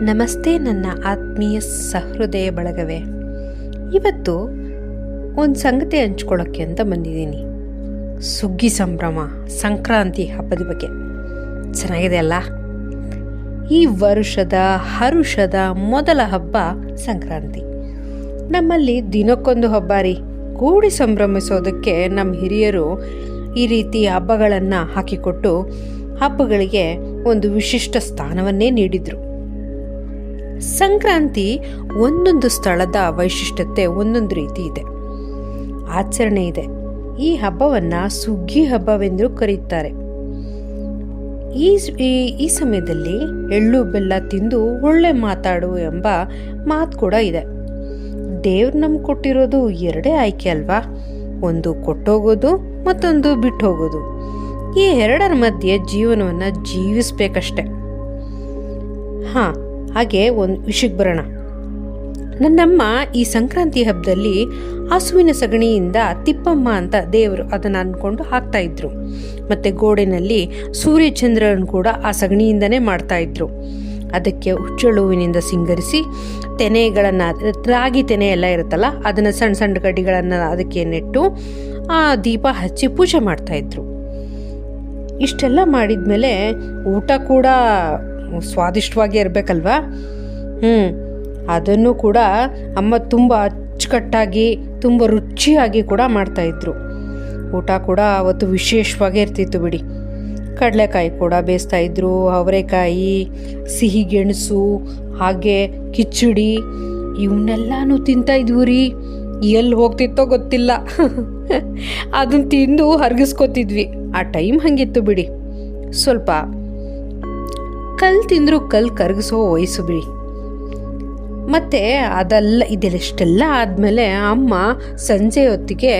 ನಮಸ್ತೆ ನನ್ನ ಆತ್ಮೀಯ ಸಹೃದಯ ಬಳಗವೇ. ಇವತ್ತು ಒಂದು ಸಂಗತಿ ಹಂಚ್ಕೊಳ್ಳೋಕ್ಕೆ ಅಂತ ಬಂದಿದ್ದೀನಿ. ಸುಗ್ಗಿ ಸಂಭ್ರಮ, ಸಂಕ್ರಾಂತಿ ಹಬ್ಬದ ಬಗ್ಗೆ. ಚೆನ್ನಾಗಿದೆ ಅಲ್ಲ? ಈ ವರ್ಷದ, ಹರುಷದ ಮೊದಲ ಹಬ್ಬ ಸಂಕ್ರಾಂತಿ. ನಮ್ಮಲ್ಲಿ ದಿನಕ್ಕೊಂದು ಹಬ್ಬ ರೀ. ಕೂಡಿ ಸಂಭ್ರಮಿಸೋದಕ್ಕೆ ನಮ್ಮ ಹಿರಿಯರು ಈ ರೀತಿ ಹಬ್ಬಗಳನ್ನು ಹಾಕಿಕೊಟ್ಟು ಹಬ್ಬಗಳಿಗೆ ಒಂದು ವಿಶಿಷ್ಟ ಸ್ಥಾನವನ್ನೇ ನೀಡಿದರು. ಸಂಕ್ರಾಂತಿ ಒಂದೊಂದು ಸ್ಥಳದ ವೈಶಿಷ್ಟ್ಯತೆ, ಒಂದೊಂದು ರೀತಿ ಇದೆ. ಆಚರಣೆ ಇದೆ. ಈ ಹಬ್ಬವನ್ನು ಸುಗ್ಗಿ ಹಬ್ಬವೆಂದು ಕರೆಯುತ್ತಾರೆ ಈ ಈ- ಸಮಯದಲ್ಲಿ ಎಳ್ಳು, ಬೆಲ್ಲ ತಿಂದು ಒಳ್ಳೆ ಮಾತಾಡು ಎಂಬ ಮಾತು ಕೂಡ ಇದೆ. ದೇವ್ರು ನಮ್ಗೆ ಕೊಟ್ಟಿರೋದು ಎರಡೇ ಆಯ್ಕೆ ಅಲ್ವಾ? ಒಂದು ಕೊಟ್ಟೋಗೋದು, ಮತ್ತೊಂದು ಬಿಟ್ಟು ಹೋಗೋದು ಈ ಎರಡರ ಮಧ್ಯೆ ಜೀವನವನ್ನು ಜೀವಿಸ್ಬೇಕಷ್ಟೆ. ಹಾಂ ಹಾಗೆ ಒಂದು ವಿಷಯಕ್ಕೆ ಬರೋಣ. ನನ್ನಮ್ಮ ಈ ಸಂಕ್ರಾಂತಿ ಹಬ್ಬದಲ್ಲಿ ಹಸುವಿನ ಸಗಣಿಯಿಂದ ತಿಪ್ಪಮ್ಮ ಅಂತ ದೇವರು ಅದನ್ನು ಅಂದ್ಕೊಂಡು ಹಾಕ್ತಾ ಮತ್ತು ಗೋಡೆನಲ್ಲಿ ಸೂರ್ಯಚಂದ್ರನ ಕೂಡ ಆ ಸಗಣಿಯಿಂದನೇ ಮಾಡ್ತಾ ಇದ್ರು. ಅದಕ್ಕೆ ಹುಚ್ಚಳುವಿನಿಂದ ಸಿಂಗರಿಸಿ ತೆನೆಗಳನ್ನು, ರಾಗಿ ತೆನೆ ಎಲ್ಲ ಇರುತ್ತಲ್ಲ, ಅದನ್ನು ಸಣ್ಣ ಸಣ್ಣ ಕಡ್ಡಿಗಳನ್ನು ಅದಕ್ಕೆ ನೆಟ್ಟು ಆ ದೀಪ ಹಚ್ಚಿ ಪೂಜೆ ಮಾಡ್ತಾ ಇದ್ರು. ಇಷ್ಟೆಲ್ಲ ಮಾಡಿದ್ಮೇಲೆ ಊಟ ಕೂಡ ಸ್ವಾದಿಷ್ಟವಾಗಿ ಇರಬೇಕಲ್ವಾ? ಹ್ಞೂ ಅದನ್ನು ಕೂಡ ಅಮ್ಮ ತುಂಬ ಅಚ್ಚುಕಟ್ಟಾಗಿ, ತುಂಬ ರುಚಿಯಾಗಿ ಕೂಡ ಮಾಡ್ತಾಯಿದ್ರು ಊಟ ಕೂಡ ಅವತ್ತು ವಿಶೇಷವಾಗೇ ಇರ್ತಿತ್ತು ಬಿಡಿ. ಕಡಲೆಕಾಯಿ ಕೂಡ ಬೇಯಿಸ್ತಾಯಿದ್ರು ಅವರೆಕಾಯಿ, ಸಿಹಿ ಗೆಣಸು, ಹಾಗೆ ಕಿಚಡಿ ಇವನ್ನೆಲ್ಲನೂ ತಿಂತಾ ಇದ್ವು ರೀ. ಎಲ್ಲಿ ಹೋಗ್ತಿತ್ತೋ ಗೊತ್ತಿಲ್ಲ. ಅದನ್ನು ತಿಂದು ಹರ್ಗಿಸ್ಕೊತಿದ್ವಿ. ಆ ಟೈಮ್ ಹಂಗಿತ್ತು ಬಿಡಿ. ಸ್ವಲ್ಪ ಕಲ್ ತಿಂದ್ರು ಕಲ್ ಕರಗಿಸೋ ವಯಸ್ಸು ಬಿಡಿ. ಮತ್ತೆ ಅದೆಲ್ಲ ಇದೆಲ್ಲಷ್ಟೆಲ್ಲ ಆದಮೇಲೆ ಅಮ್ಮ ಸಂಜೆ ಹೊತ್ತಿಗೆ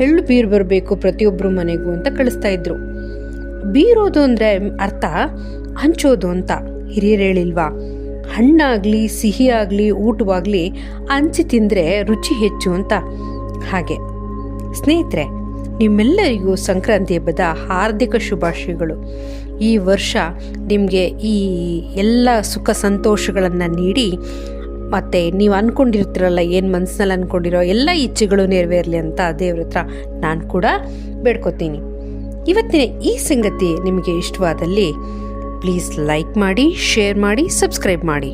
ಎಳ್ಳು ಬೀರು ಬರಬೇಕು ಪ್ರತಿಯೊಬ್ಬರು ಮನೆಗೂ ಅಂತ ಕಳಿಸ್ತಾ ಇದ್ರು. ಬೀರೋದು ಅಂದರೆ ಅರ್ಥ, ಹಂಚೋದು ಅಂತ. ಹಿರಿಯರು ಹೇಳಿಲ್ವಾ? ಹಣ್ಣಾಗಲಿ ಸಿಹಿ ಊಟವಾಗಲಿ ಹಂಚಿ ತಿಂದರೆ ರುಚಿ ಹೆಚ್ಚು ಅಂತ. ಹಾಗೆ. ಸ್ನೇಹಿತರೆ ನಿಮ್ಮೆಲ್ಲರಿಗೂ ಸಂಕ್ರಾಂತಿ ಹಬ್ಬದ ಹಾರ್ದಿಕ ಶುಭಾಶಯಗಳು. ಈ ವರ್ಷ ನಿಮಗೆ ಈ ಎಲ್ಲ ಸುಖ ಸಂತೋಷಗಳನ್ನು ನೀಡಿ, ಮತ್ತು ನೀವು ಅಂದ್ಕೊಂಡಿರ್ತೀರಲ್ಲ ಏನು ಮನಸ್ಸಿನಲ್ಲಿ ಅಂದ್ಕೊಂಡಿರೋ ಎಲ್ಲ ಇಚ್ಛೆಗಳು ನೆರವೇರಲಿ ಅಂತ ದೇವ್ರ ಹತ್ರ ನಾನು ಕೂಡ ಬೇಡ್ಕೊತೀನಿ. ಇವತ್ತಿನ ಈ ಸಂಗತಿ ನಿಮಗೆ ಇಷ್ಟವಾದಲ್ಲಿ ಪ್ಲೀಸ್ ಲೈಕ್ ಮಾಡಿ ಶೇರ್ ಮಾಡಿ ಸಬ್ಸ್ಕ್ರೈಬ್ ಮಾಡಿ.